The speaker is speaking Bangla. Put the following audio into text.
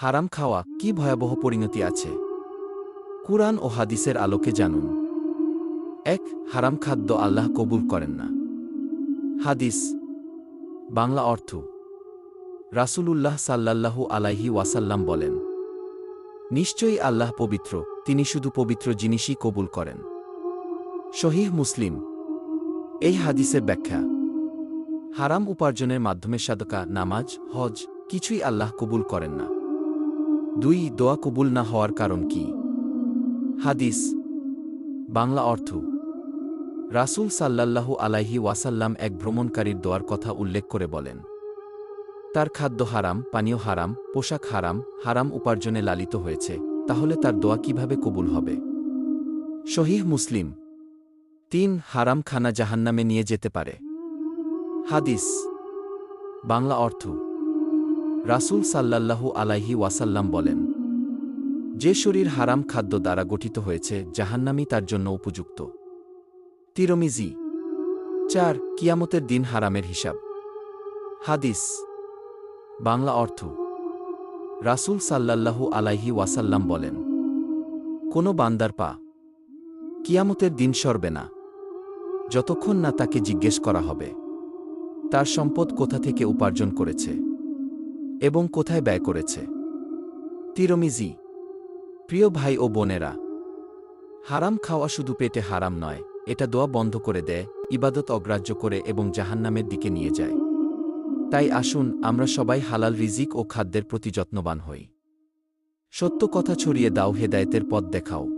হারাম খাওয়া কি ভয়াবহ পরিণতি আছে? কুরআন ও হাদিসের আলোকে জানুন। এক, হারাম খাদ্য আল্লাহ কবুল করেন না। হাদিস, বাংলা অর্থ, রাসূলুল্লাহ সাল্লাল্লাহু আলাইহি ওয়াসাল্লাম বলেন, নিশ্চয়ই আল্লাহ পবিত্র, তিনি শুধু পবিত্র জিনিসই কবুল করেন। শহীহ মুসলিম, এই হাদিসের ব্যাখ্যা, হারাম উপার্জনের মাধ্যমে সাদকা, নামাজ, হজ, কিছুই আল্লাহ কবুল করেন না। দুই দোয়া কবুল না হওয়ার কারণ কি? হাদিস, বাংলা অর্থ, রাসূল সাল্লাল্লাহু আলাইহি ওয়াসাল্লাম এক ভ্রমণকারীর দোয়ার কথা উল্লেখ করে বলেন, তার খাদ্য হারাম, পানীয় হারাম, পোশাক হারাম হারাম উপার্জনে লালিত হয়েছে, তাহলে তার দোয়া কীভাবে কবুল হবে? শহীহ মুসলিম, তিন হারাম খানা জাহান্নামে নিয়ে যেতে পারে। হাদিস, বাংলা অর্থ রাসূল সাল্লাল্লাহু আলাইহি ওয়াসাল্লাম বলেন, যে শরীর হারাম খাদ্য দ্বারা গঠিত হয়েছে, জাহান্নামই তার জন্য উপযুক্ত। তিরমিজি, চার, কিয়ামতের দিন হারামের হিসাব। হাদিস, বাংলা অর্থ, রাসূল সাল্লাল্লাহু আলাইহি ওয়াসাল্লাম বলেন, কোনো বান্দার পা কিয়ামতের দিন সরবে না, যতক্ষণ না তাকে জিজ্ঞেস করা হবে, তার সম্পদ কোথা থেকে উপার্জন করেছে? এবং কোথায় ব্যয় করেছে? তিরমিজি, প্রিয় ভাই ও বোনেরা, হারাম খাওয়া শুধু পেটে হারাম নয়, এটা দোয়া বন্ধ করে দেয়, ইবাদত অগ্রাহ্য করে এবং জাহান্নামের দিকে নিয়ে যায়। তাই আসুন, আমরা সবাই হালাল রিজিক ও খাদ্যের প্রতি যত্নবান হই। সত্য কথা ছড়িয়ে দাও, হেদায়েতের পথ দেখাও।